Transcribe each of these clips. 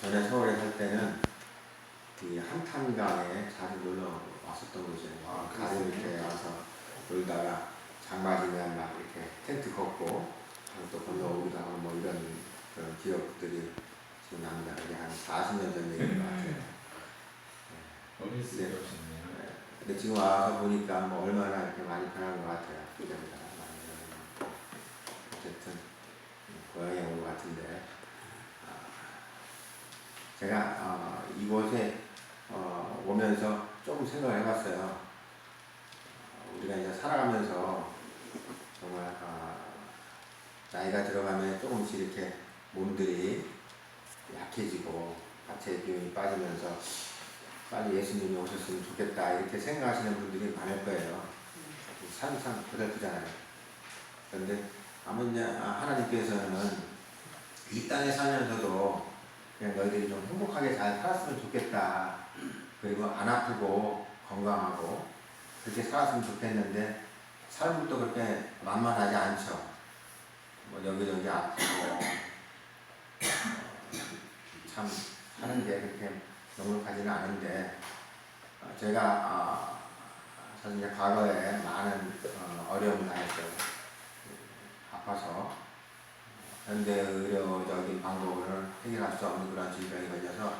전에 서울에 살 때는 이 한탄강에 자주 놀러 왔었던 곳이에요. 아, 가족 이렇게 와서 놀다가 장마지면 막 이렇게 텐트 걷고 또 건너오기도 하고 뭐 이런 그런 기억들이 지금 납니다. 그게 한 40년 전 얘기인 것 같아요. 어렸을 때 오셨네요. 네. 근데 지금 와서 보니까 뭐 얼마나 이렇게 많이 변한 것 같아요. 그때보다 많이 변한 것. 어쨌든 고향에 온 것 같은데 아, 제가 어, 이곳에 어, 오면서 조금 생각을 해봤어요. 어, 우리가 이제 살아가면서 정말 아, 나이가 들어가면 조금씩 이렇게 몸들이 약해지고 하체 기운이 빠지면서 빨리 예수님이 오셨으면 좋겠다 이렇게 생각하시는 분들이 많을 거예요. 삶이 참 고달프잖아요. 그런데 아무 이제 하나님께서는 이 땅에 살면서도 그냥 너희들이 좀 행복하게 잘 살았으면 좋겠다. 그리고 안 아프고 건강하고 그렇게 살았으면 좋겠는데 또 그렇게 만만하지 않죠. 뭐 여기저기 아프고 어, 참 사는 게 그렇게 넉넉하지는 않은데 어, 제가 어, 사실 과거에 많은 어, 어려움을 당했어요. 아파서 현대 의료적인 방법으로는 해결할 수 없는 그런 질병이 걸려서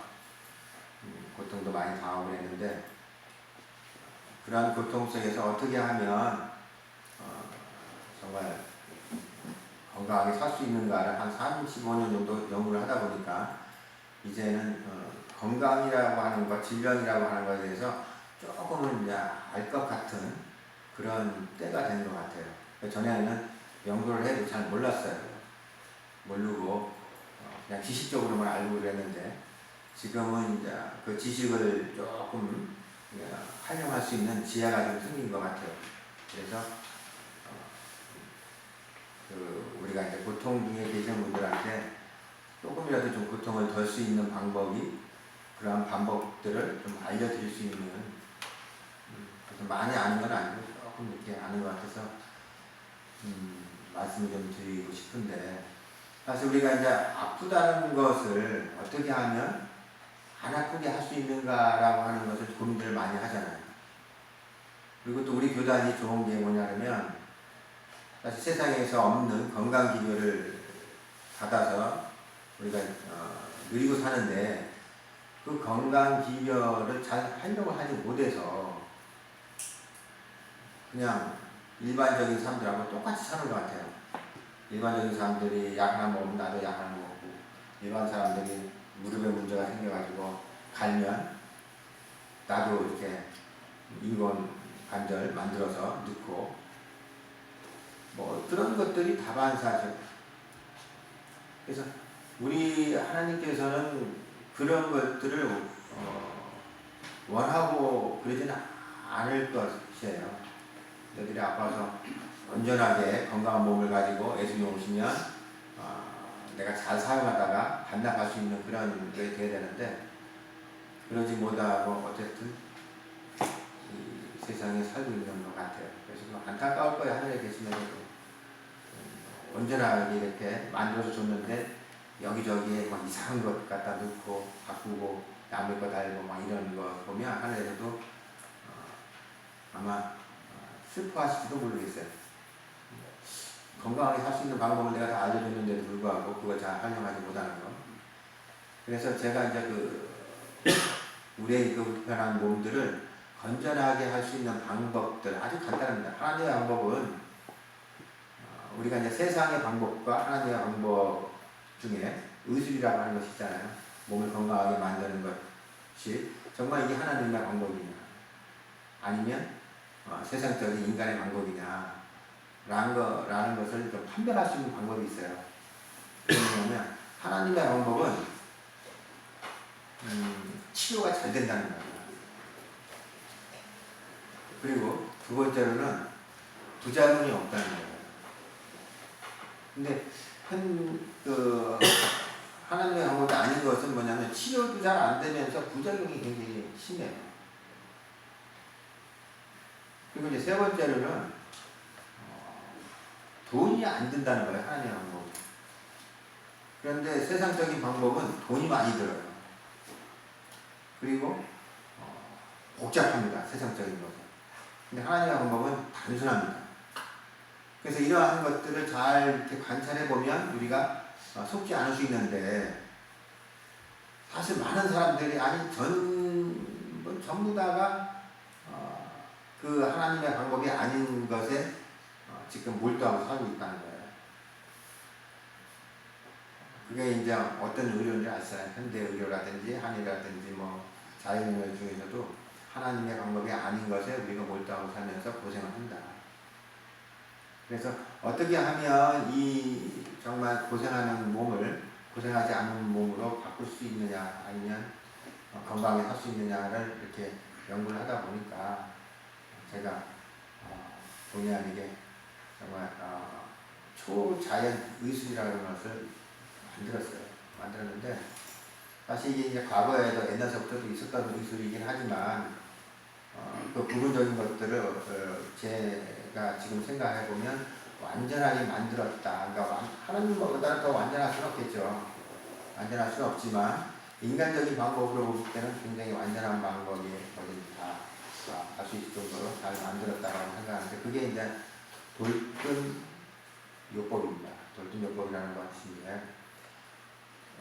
음, 고통도 많이 당하고 그랬는데 그러한 고통 속에서 어떻게 하면 어, 정말 건강하게 살 수 있는가를 한 35년 정도 연구를 하다 보니까 이제는 어, 건강이라고 하는 것, 질병이라고 하는 것에 대해서 조금은 이제 알 것 같은 그런 때가 된 것 같아요. 전에는 연구를 해도 잘 몰랐어요. 모르고 어, 그냥 지식적으로만 알고 그랬는데 지금은 이제 그 지식을 조금 이제 활용할 수 있는 지혜가 좀 생긴 것 같아요. 그래서 어, 그 우리가 이제 고통 중에 계신 분들한테 조금이라도 좀 고통을 덜 수 있는 방법이 그러한 방법들을 좀 알려드릴 수 있는 음, 많이 아는 건 아니고 조금 이렇게 아는 것 같아서 음, 말씀을 좀 드리고 싶은데 사실 우리가 이제 아프다는 것을 어떻게 하면 안 아프게 할 수 있는가라고 하는 것을 고민들을 많이 하잖아요. 그리고 또 우리 교단이 좋은 게 뭐냐면 사실 세상에서 없는 건강 기별을 받아서 우리가 어, 누리고 사는데 그 건강 기별을 잘 활용을 하지 못해서 그냥 일반적인 사람들하고 똑같이 사는 것 같아요. 일반적인 사람들이 약 하나 먹으면 나도 약 하나 먹고 일반 사람들이 무릎에 문제가 생겨가지고 갈면 나도 이렇게 인건 관절 만들어서 넣고 뭐 그런 것들이 다반사죠. 그래서 우리 하나님께서는 그런 것들을 어, 원하고 그러지는 않을 것이에요. 너희들이 아파서 온전하게 건강한 몸을 가지고 예수님 오시면 어, 내가 잘 사용하다가 반납할 수 있는 그런 게 돼야 되는데 그러지 못하고 어쨌든 이 세상에 살고 있는 것 같아요. 그래서 좀 안타까울 거예요. 하늘에 계시면서도 음, 온전하게 이렇게 만들어서 줬는데 여기저기에 막 이상한 것 갖다 넣고 바꾸고 남의 거 달고 막 이런 거 보면 하늘에서도 어, 아마 어, 슬퍼하실지도 모르겠어요. 건강하게 살 수 있는 방법을 내가 다 알려줬는데도 불구하고 그걸 잘 활용하지 못하는 거. 그래서 제가 이제 그 우리의 그 불편한 몸들을 건전하게 할 수 있는 방법들 아주 간단합니다. 하나님의 방법은 어, 우리가 이제 세상의 방법과 하나님의 방법 중에 의술이라고 하는 것이 있잖아요. 몸을 건강하게 만드는 것이 정말 이게 하나님의 방법이냐 아니면 어, 세상적인 인간의 방법이냐 라는, 거, 라는 것을 좀 판별할 수 있는 방법이 있어요. 뭐냐면 하나님의 방법은 음, 치료가 잘 된다는 거예요. 그리고 두 번째로는 부작용이 없다는 거예요. 근데 한, 그, 하나님의 방법이 아닌 것은 뭐냐면 치료도 잘 안 되면서 부작용이 굉장히 심해요. 그리고 이제 세 번째로는 어, 돈이 안 든다는 거예요. 하나님의 방법. 그런데 세상적인 방법은 돈이 많이 들어요. 그리고 어, 복잡합니다. 세상적인 것은. 근데 하나님의 방법은 단순합니다. 그래서 이러한 것들을 잘 이렇게 관찰해 보면 우리가 어, 속지 않을 수 있는데 사실 많은 사람들이 아니 전뭐 전부 다가 어, 그 하나님의 방법이 아닌 것에 어, 지금 몰두하고 살고 있다는 거예요. 그게 이제 어떤 의료인지 아시잖아요. 현대 의료라든지 한의라든지 뭐 자연의료 중에서도 하나님의 방법이 아닌 것에 우리가 몰두하고 살면서 고생을 한다. 그래서 어떻게 하면 이 정말 고생하는 몸을 고생하지 않는 몸으로 바꿀 수 있느냐 아니면 어, 건강에 살 수 있느냐를 이렇게 연구를 하다 보니까 제가 어, 본의 아니게 정말 어, 초자연 의술이라는 것을 만들었어요. 만들었는데 사실 이게 이제 과거에도 옛날서부터도 있었던 의술이긴 하지만 어, 그 부분적인 것들을 어, 제가 지금 생각해 보면 완전하게 만들었다. 그러니까 완- 하나님보다는 더 완전할 수는 없겠죠. 완전할 수는 없지만 인간적인 방법으로 볼 때는 굉장히 완전한 방법이 어디 다갈 수 있을 정도로 잘 만들었다고 생각하는데 그게 이제 돌근 요법입니다. 돌근 요법이라는 것인데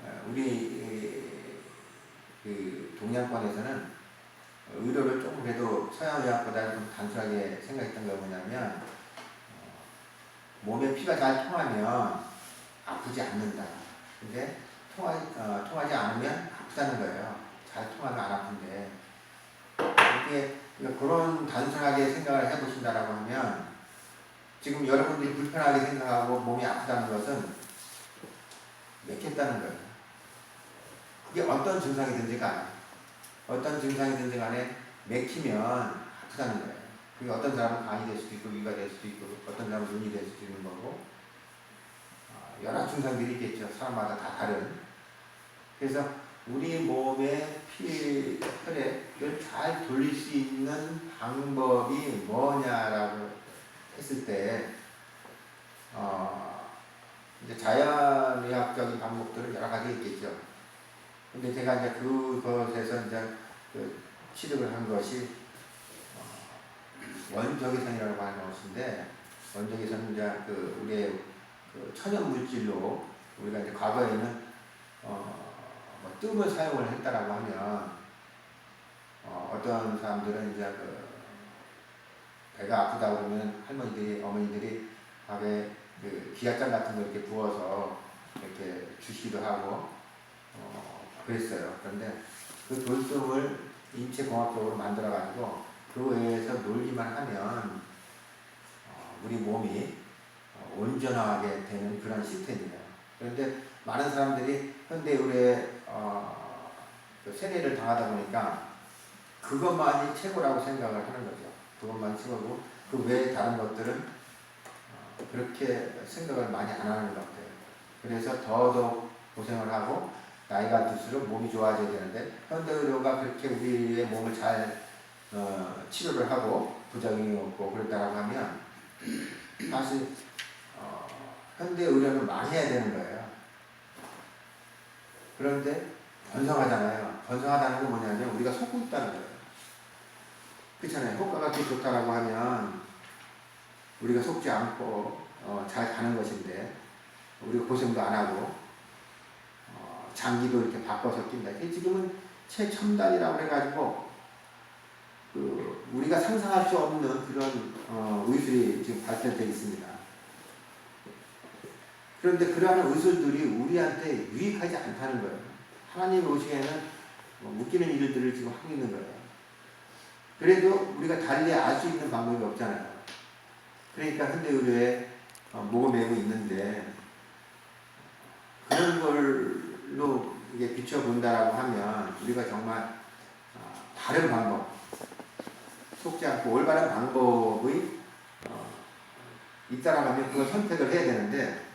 어, 우리 그 동양권에서는 의료를 조금 그래도 서양 의학보다는 좀 단순하게 생각했던 게 뭐냐면 어, 몸에 피가 잘 통하면 아프지 않는다. 근데 통하지, 어, 통하지 않으면 아프다는 거예요. 잘 통하면 안 아픈데 이게 그런 단순하게 생각을 해보신다라고 하면 지금 여러분들이 불편하게 생각하고 몸이 아프다는 것은 맥혔다는 거예요. 그게 어떤 증상이든지 간에 어떤 증상이든지 간에 맥히면 아프다는 거예요. 그게 어떤 사람은 간이 될 수도 있고 위가 될 수도 있고 어떤 사람은 눈이 될 수도 있는 거고 어, 여러 증상들이 있겠죠. 사람마다 다 다른. 그래서 우리 몸의 피, 혈액을 잘 돌릴 수 있는 방법이 뭐냐라고 했을 때 어, 이제 자연의학적인 방법들은 여러 가지 있겠죠. 근데 제가 이제 그것에서 이제 그 취득을 한 것이 어, 원적외선이라고 하는 것인데 원적외선은 이제 그 우리의 그 천연 물질로 우리가 이제 과거에는 어, 뭐 뜸을 사용을 했다라고 하면 어, 어떤 사람들은 이제 그 배가 아프다 그러면 할머니들이 어머니들이 밥에 그 기아장 같은 거 이렇게 부어서 이렇게 주시기도 하고 어, 그랬어요. 그런데 그 돌돔을 인체공학적으로 만들어가지고 그 외에서 놀기만 하면 어, 우리 몸이 어, 온전하게 되는 그런 시스템이에요. 그런데 많은 사람들이 현대 의료에 어, 그 세뇌를 당하다 보니까 그것만이 최고라고 생각을 하는 거죠. 그것만 최고고 그 외에 다른 것들은 어, 그렇게 생각을 많이 안 하는 것 같아요. 그래서 더더욱 고생을 하고 나이가 들수록 몸이 좋아져야 되는데 현대 의료가 그렇게 우리의 몸을 잘 어, 치료를 하고 부작용이 없고 그렇다고 하면 사실 어, 현대 의료는 망해야 되는 거예요. 그런데 번성하잖아요. 번성하다는 건 뭐냐면 우리가 속고 있다는 거예요. 그렇잖아요. 효과가 더 좋다라고 하면 우리가 속지 않고 어, 잘 가는 것인데 우리가 고생도 안 하고 어, 장기도 이렇게 바꿔서 낀다. 이게 지금은 최첨단이라고 해가지고 그 우리가 상상할 수 없는 그런 어, 의술이 지금 발전되어 있습니다. 그런데 그러한 의술들이 우리한테 유익하지 않다는 거예요. 하나님 오시에는 뭐 웃기는 일들을 지금 하고 있는 거예요. 그래도 우리가 달리 알 수 있는 방법이 없잖아요. 그러니까 현대 의료에 어, 모범되고 있는데 그런 걸로 이게 비춰본다라고 하면 우리가 정말 어, 다른 방법, 속지 않고 올바른 방법의 어, 있다라고 하면 그걸 선택을 해야 되는데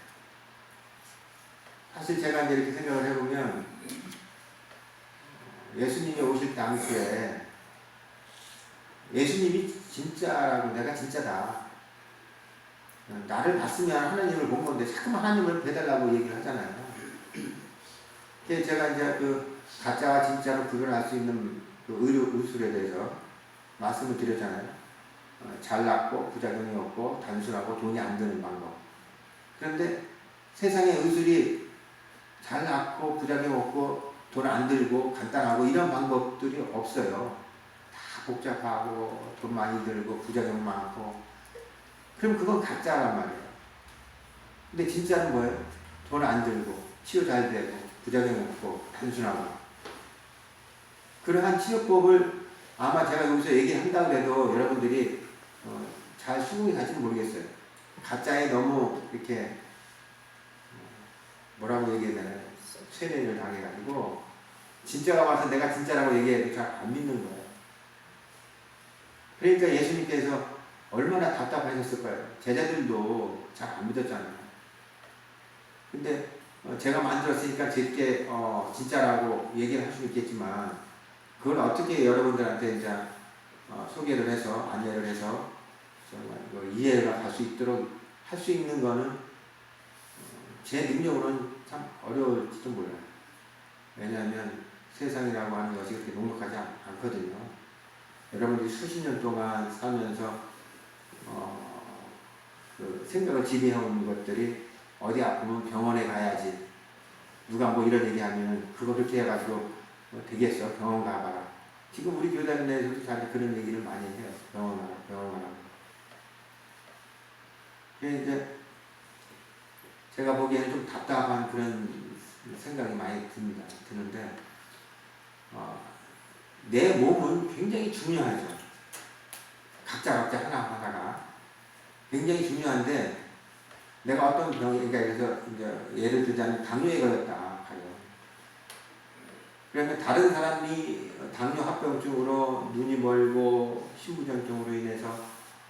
사실 제가 이제 이렇게 생각을 해보면 예수님이 오실 당시에 예수님이 진짜라고 내가 진짜다. 나를 봤으면 하나님을 본 건데 자꾸만 하나님을 배달라고 얘기를 하잖아요. 제가 이제 그 가짜와 진짜로 구별할 수 있는 그 의료 의술에 대해서 말씀을 드렸잖아요. 어, 잘났고 부작용이 없고 단순하고 돈이 안 드는 방법. 그런데 세상의 의술이 잘 낳고 부작용 없고 돈 안 들고 간단하고 이런 방법들이 없어요. 다 복잡하고 돈 많이 들고 부작용 많고 그럼 그건 가짜란 말이에요. 근데 진짜는 뭐예요? 돈 안 들고 치료 잘 되고 부작용 없고 단순하고 그러한 치료법을 아마 제가 여기서 얘기한다고 해도 여러분들이 어, 잘 수긍이 갈지는 모르겠어요. 가짜에 너무 이렇게 어, 뭐라고 얘기해야 되나요? 세뇌를 당해가지고 진짜가 와서 내가 진짜라고 얘기해도 잘 안 믿는 거예요. 그러니까 예수님께서 얼마나 답답하셨을 거예요. 제자들도 잘 안 믿었잖아요. 근데 어, 제가 만들었으니까 제게 어, 진짜라고 얘기를 할 수 있겠지만 그걸 어떻게 여러분들한테 이제 어, 소개를 해서 안내를 해서 정말 그 이해가 갈 수 있도록 할 수 있는 거는 어, 제 능력으로는 참 어려울지도 몰라요. 왜냐하면 세상이라고 하는 것이 그렇게 녹록하지 않, 않거든요. 여러분들이 수십 년 동안 살면서 어, 그 생각을 지배해온 것들이 어디 아프면 병원에 가야지. 누가 뭐 이런 얘기하면 그거 그렇게 해가지고 뭐 되겠어 병원 가봐라. 지금 우리 교단 내에서도 잘 그런 얘기를 많이 해요. 병원 가라, 병원 가라. 그래서 이제 제가 보기에는 좀 답답한 그런 생각이 많이 듭니다. 드는데 어, 내 몸은 굉장히 중요하죠. 각자 각자 하나 하나가 굉장히 중요한데 내가 어떤 병이 그러니까 그래서 이제 예를 들자면 당뇨에 걸렸다 가요. 그러면 다른 사람이 당뇨 합병증으로 눈이 멀고 신부전증으로 인해서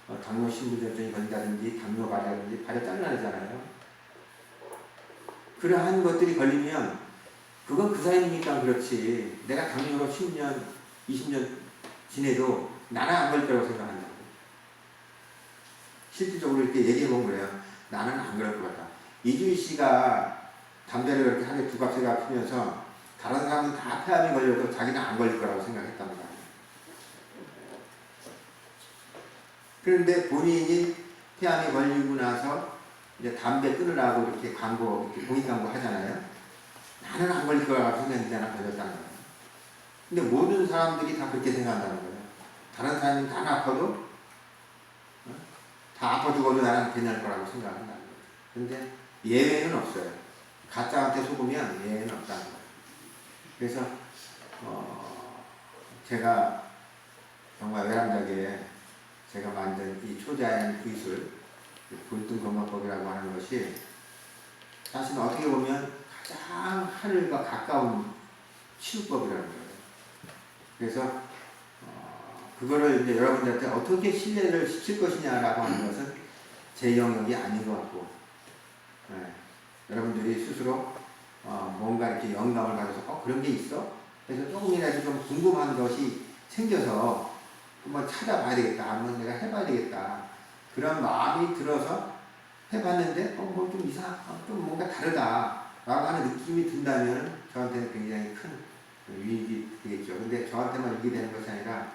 어, 당뇨 신부전증이 걸린다든지 당뇨가 라든지 발에 잘라내잖아요. 그러한 것들이 걸리면 그건 그 사람이니까 그렇지 내가 당뇨로 10년, 20년 지내도 나는 안 걸릴 거라고 생각한다고. 실질적으로 이렇게 얘기해 보면 그래요. 나는 안 그럴 것 같다. 이주희 씨가 담배를 그렇게 하루에 두갑 피면서 다른 사람은 다 폐암이 걸려도 자기는 안 걸릴 거라고 생각했단 말이야. 그런데 본인이 폐암이 걸리고 나서 이제 담배 끊으라고 이렇게 광고, 이렇게 공익 광고 하잖아요. 나는 안 걸릴 거라고 나는 걸렸다는 거예요. 근데 모든 사람들이 다 그렇게 생각한다는 거예요. 다른 사람이 다 아파도 어? 다 아파 죽어도 나는 괜찮을 거라고 생각한다는 거예요. 근데 예외는 없어요. 가짜한테 속으면 예외는 없다는 거예요. 그래서 어 제가 정말 외람되게 제가 만든 이 초자연 기술 불등 건강법이라고 하는 것이 사실 어떻게 보면 가장 하늘과 가까운 치유법이라는 거예요. 그래서 어, 그거를 이제 여러분들한테 어떻게 신뢰를 시킬 것이냐라고 하는 것은 제 영역이 아닌 것 같고 네. 여러분들이 스스로 어, 뭔가 이렇게 영감을 받아서 어 그런 게 있어? 그래서 조금이라도 좀 궁금한 것이 생겨서 한번 찾아봐야 되겠다. 한번 내가 해봐야 되겠다. 그런 마음이 들어서 해봤는데 어뭐 좀 이상, 어, 좀 뭔가 다르다라고 하는 느낌이 든다면 저한테는 굉장히 큰 유익이 되겠죠. 근데 저한테만 유익이 되는 것이 아니라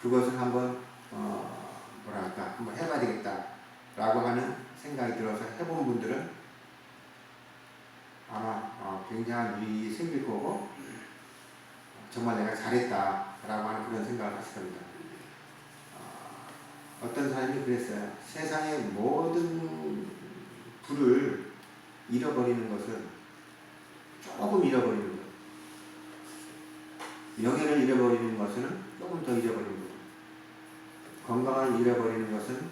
그것을 한번 어 뭐랄까 한번 해봐야 되겠다라고 하는 생각이 들어서 해본 분들은 아마 어, 굉장한 유익이 생길 거고 정말 내가 잘했다라고 하는 그런 생각을 하실 겁니다. 어, 어떤 사람이 그랬어요. 세상의 모든 불을 잃어버리는 것은 조금 잃어버리는 것. 명예를 잃어버리는 것은 조금 더 잃어버리는 것. 건강을 잃어버리는 것은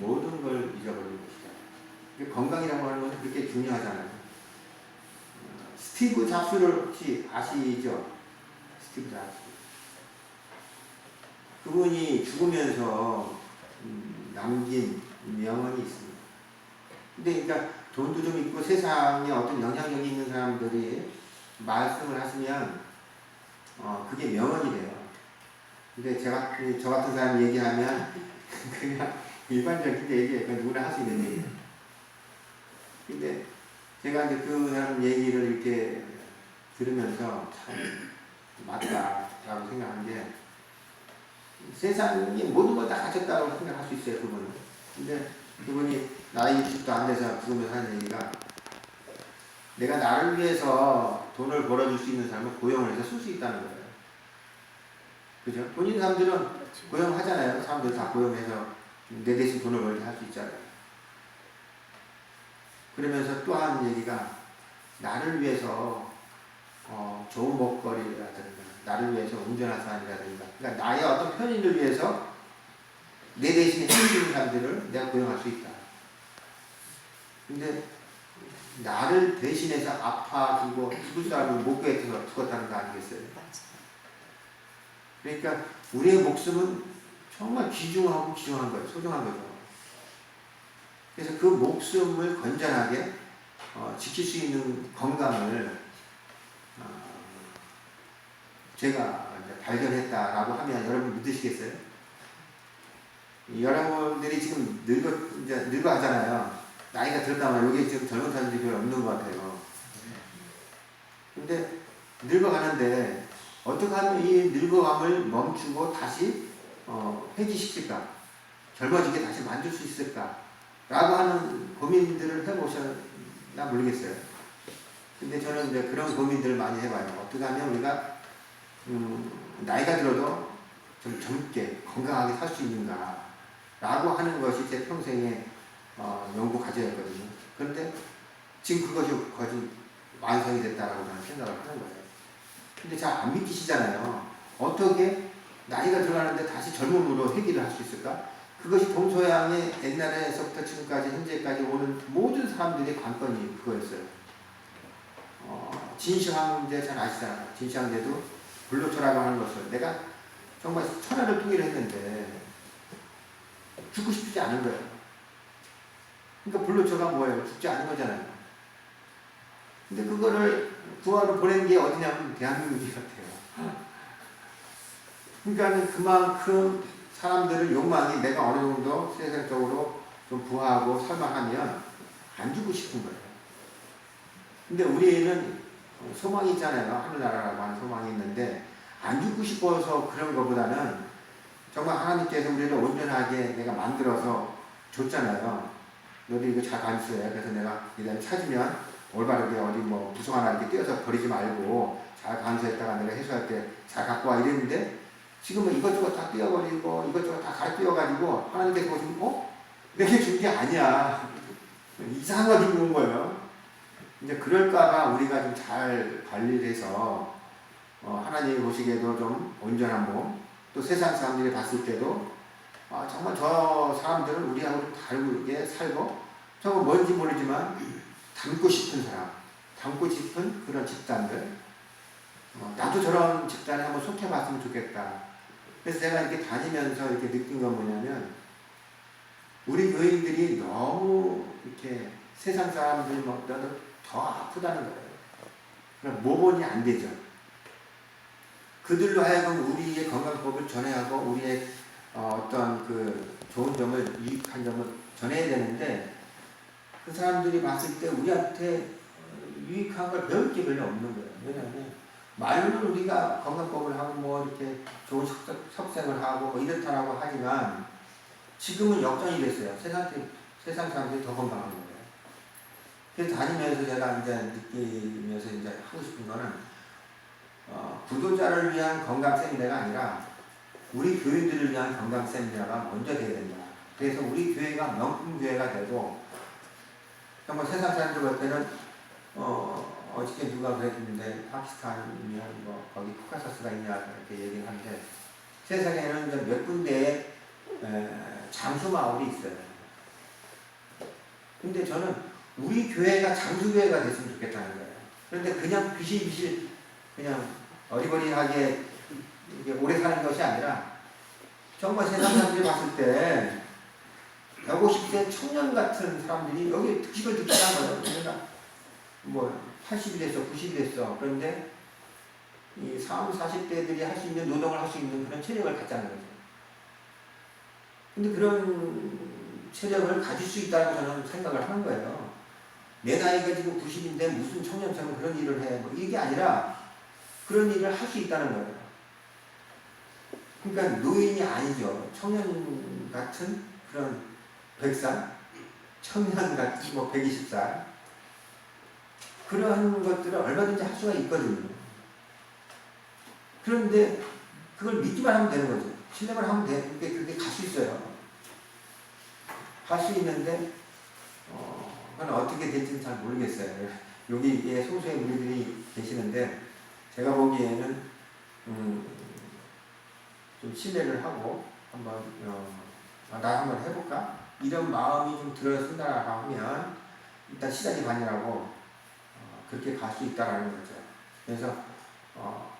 모든 걸 잃어버리는 것이다. 건강이라고 하는 것은 그렇게 중요하잖아요. 스티브 잡스를 혹시 아시죠? 스티브 잡스. 그분이 죽으면서 음, 남긴 명언이 있습니다. 근데 그러니까 돈도 좀 있고 세상에 어떤 영향력이 있는 사람들이 말씀을 하시면 어, 그게 명언이 돼요. 근데 제가 그저 같은 사람 얘기하면 그냥 일반적인 얘기예요. 누구나 할 수 있는 얘기예요. 근데 제가 이제 그 사람 얘기를 이렇게 들으면서 참 맞다라고 생각한 게 세상이 모든 걸 다 가졌다고 생각할 수 있어요 그분은. 근데 그분이 나이 60도 안 돼서 죽으면서 하는 얘기가 내가 나를 위해서 돈을 벌어줄 수 있는 사람을 고용을 해서 쓸 수 있다는 거예요. 그죠? 본인 사람들은 고용하잖아요. 사람들 다 고용해서 내 대신 돈을 벌게 할 수 있잖아요. 그러면서 또 한 얘기가 나를 위해서 어, 좋은 먹거리라든가 나를 위해서 운전한 사람이라든가 그러니까 나의 어떤 편의를 위해서 내 대신에 힘주는 사람들을 내가 고용할 수 있다. 근데 나를 대신해서 아파지고 죽을 사람을 못 구해서 죽었다는 거 아니겠어요? 그러니까 우리의 목숨은 정말 귀중하고 귀중한 거예요. 소중한 거죠. 그래서 그 목숨을 건전하게 어, 지킬 수 있는 건강을 어, 제가 발견했다라고 하면 여러분 믿으시겠어요? 여러분들이 지금 늙어 이제 늙어 하잖아요. 나이가 들었다면 여기 지금 젊은 사람들이 별로 없는 것 같아요. 근데 늙어가는데 어떻게 하면 이 늙어감을 멈추고 다시 어, 회귀시킬까? 젊어지게 다시 만들 수 있을까? 라고 하는 고민들을 해보셨나 모르겠어요. 근데 저는 이제 그런 고민들을 많이 해봐요. 어떻게 하면 우리가 음, 나이가 들어도 좀 젊게 건강하게 살 수 있는가? 라고 하는 것이 제 평생의 어, 연구 과제였거든요. 그런데 지금 그것이 거의 완성이 됐다라고 저는 생각을 하는 거예요. 근데 잘 안 믿기시잖아요. 어떻게 나이가 들어가는데 다시 젊음으로 회귀를 할 수 있을까? 그것이 동서양의 옛날에서부터 지금까지 현재까지 오는 모든 사람들의 관건이 그거였어요. 어, 진시황제 잘 아시잖아요. 진시황제도 불로초라고 하는 것을 내가 정말 천하를 통일을 했는데 죽고 싶지 않은 거예요. 그러니까 불로초가 뭐예요? 죽지 않은 거잖아요. 근데 그거를 구하러 보낸 게 어디냐면 대한민국이 같아요. 그러니까 그만큼 사람들의 욕망이 내가 어느 정도 세상적으로 좀 부하고 살만하면 안 주고 싶은 거예요. 근데 우리는 소망이 있잖아요. 하늘나라라고 하는 소망이 있는데 안 죽고 싶어서 그런 것보다는 정말 하나님께서 우리를 온전하게 내가 만들어서 줬잖아요. 너도 이거 잘 간수해. 그래서 내가 이날 찾으면 올바르게 어디 뭐 부속 하나 이렇게 띄어서 버리지 말고 잘 간수했다가 내가 해소할 때 잘 갖고 와 이랬는데 지금은 이것저것 다 띄어버리고 이것저것 다 가르 띄어가지고 하나님께서 보시면 어? 내게 준 게 아니야. 주고 온 거예요. 이제 그럴까봐 우리가 좀 잘 관리를 해서 어, 하나님이 보시기에도 좀 온전한 몸, 또 세상 사람들이 봤을 때도 아, 정말 저 사람들은 우리하고 좀 다르게 살고 정말 뭔지 모르지만 닮고 싶은 사람, 닮고 싶은 그런 집단들 어, 나도 저런 집단에 한번 속해봤으면 좋겠다. 그래서 제가 이렇게 다니면서 이렇게 느낀 건 뭐냐면 우리 교인들이 너무 이렇게 세상 사람들보다도 더 아프다는 거예요. 그럼 모본이 안 되죠. 그들로 하여금 우리의 건강법을 전해하고 우리의 어, 어떤 그 좋은 점을 유익한 점을 전해야 되는데 그 사람들이 봤을 때 우리한테 어, 유익한 걸 배울 게 별로 없는 거예요. 왜냐하면 말로는 우리가 건강법을 하고 뭐 이렇게 좋은 석, 석생을 하고 뭐 이렇다라고 하지만 지금은 역전이 됐어요. 세상, 세상 사람들이 더 건강한 거예요. 그래서 다니면서 제가 이제 느끼면서 이제 하고 싶은 거는 어, 구도자를 위한 건강 세미나가 아니라 우리 교인들을 위한 건강 세미나가 먼저 돼야 된다. 그래서 우리 교회가 명품 교회가 되고 정말 세상 사람들 볼 때는 어, 어저께 누가 그랬는데 파키스탄이면 뭐 거기 코카사스가 있냐 이렇게 얘기를 하는데 세상에는 이제 몇 군데의 에, 장수 마을이 있어요. 근데 저는 우리 교회가 장수 교회가 됐으면 좋겠다는 거예요. 그런데 그냥 비실비실 그냥 어리버리하게 이게 오래 사는 것이 아니라 정말 세상 사람들이 봤을 때 150세 청년 같은 사람들이 여기 득식을 듣기 한 거예요. 그러니까 뭐 80이 됐어, 90이 됐어. 그런데 이 30, 40대들이 할 수 있는 노동을 할 수 있는 그런 체력을 갖자는 거죠. 근데 그런 체력을 가질 수 있다고 저는 생각을 하는 거예요. 내 나이가 지금 90인데 무슨 청년처럼 그런 일을 해. 뭐 이게 아니라 그런 일을 할 수 있다는 거예요. 그러니까 노인이 아니죠. 청년 같은 그런 100살, 청년 같은 뭐 120살. 그러한 것들을 얼마든지 할 수가 있거든요. 그런데 그걸 믿기만 하면 되는 거죠. 신뢰만 하면 돼. 그게 그렇게 갈 수 있어요. 할 수 있는데, 어, 그건 어떻게 될지는 잘 모르겠어요. 여기에 소수의 우리들이 계시는데, 제가 보기에는, 음, 좀 신뢰를 하고, 한번, 어, 아, 나 한번 해볼까? 이런 마음이 좀 들어선다라고 하면, 일단 시작이 반이라고, 어, 그렇게 갈 수 있다라는 거죠. 그래서, 어,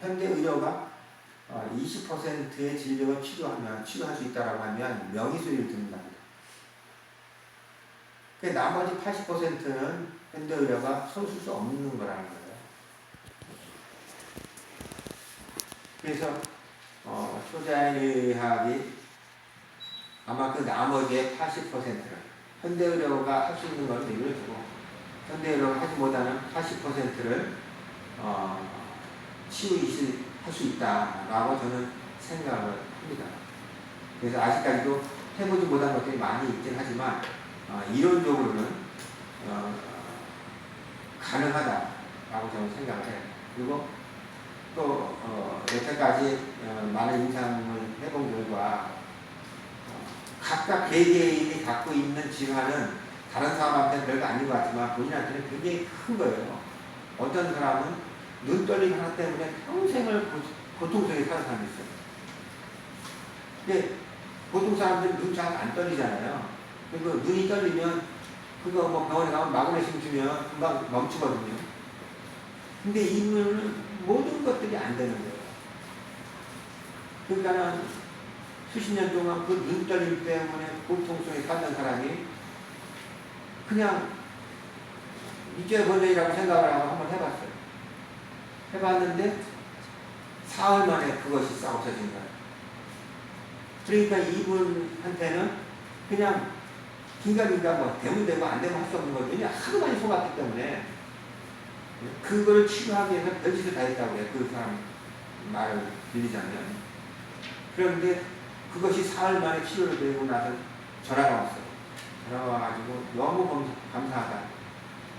현대 의료가 어, 20%의 진료가 치료하면 치료할 수 있다라고 하면 명의 소리를 듣는다. 그 나머지 80%는 현대 의료가 손쓸 수 없는 거라는 거예요. 그래서 어, 초자연의학이 아마 그 나머지의 80%를 현대 의료가 할 수 있는 걸 얘기를 주고 현대 의료가 하지 못하는 80%를 어, 치유할 수 있다라고 저는 생각을 합니다. 그래서 아직까지도 해보지 못한 것들이 많이 있긴 하지만 어, 이론적으로는 어, 가능하다라고 저는 생각을 해요. 그리고 또 어, 여태까지 어, 많은 임상을 해본 결과 어, 각각 개개인이 갖고 있는 질환은 다른 사람한테는 별거 아닌 것 같지만 본인한테는 굉장히 큰 거예요. 어떤 사람은 눈 떨림 하나 때문에 평생을 고- 고통 속에 사는 사람이 있어요. 근데 보통 사람들은 눈 잘 안 떨리잖아요. 그리고 눈이 떨리면 그거 뭐 병원에 가면 마그네슘 주면 금방 멈추거든요. 근데 이분은 모든 것들이 안 되는 거예요. 그러니까는 수십 년 동안 그 눈 떨림 때문에 고통 속에 살던 사람이 그냥 이제 번역이라고 생각을 하고 한번 해봤어요. 해봤는데 사흘 만에 그것이 싹 없어진 거예요. 그러니까 이분한테는 그냥 긴가민가 뭐 되면 되고 안 되면 할 수 없는. 그냥 하도 많이 속았기 때문에 그걸 치료하기 위해서 별짓을 다 했다고 해요. 그 사람 말을 들리자면. 그런데 그것이 사흘 만에 치료를 되고 나서 전화가 왔어요. 전화가 와가지고 너무 감- 감사하다.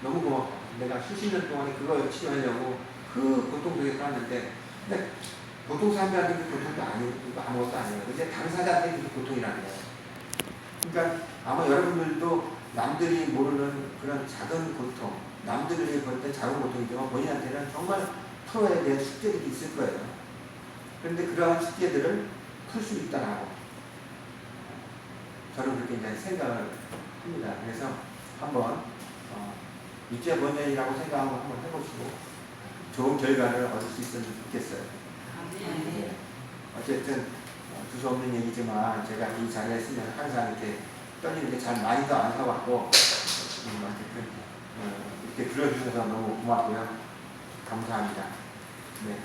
너무 고맙다. 내가 수십 년 동안에 그걸 치료하려고 그 고통 속에 살았는데 근데 보통 사람들한테 그 고통도 아니고 아무것도 아니에요. 근데 당사자한테 그 고통이라는 거예요. 그러니까 아마 여러분들도 남들이 모르는 그런 작은 고통, 남들이 볼때 작은 고통이지만 본인한테는 정말 풀어야 될 숙제들이 있을 거예요. 그런데 그러한 숙제들을 풀 수 있다라고 저는 그렇게 이제 생각을 합니다. 그래서 한번 어, 육체 번연이라고 생각하고 한번 해보시고 좋은 결과를 얻을 수 있으면 좋겠어요. 어쨌든 어, 두서 없는 얘기지만 제가 이 자리에 있으면 항상 이렇게 떨리는 게 잘 많이도 안 사갖고 음, 이렇게 들어주셔서 너무 고맙고요. 감사합니다. 네.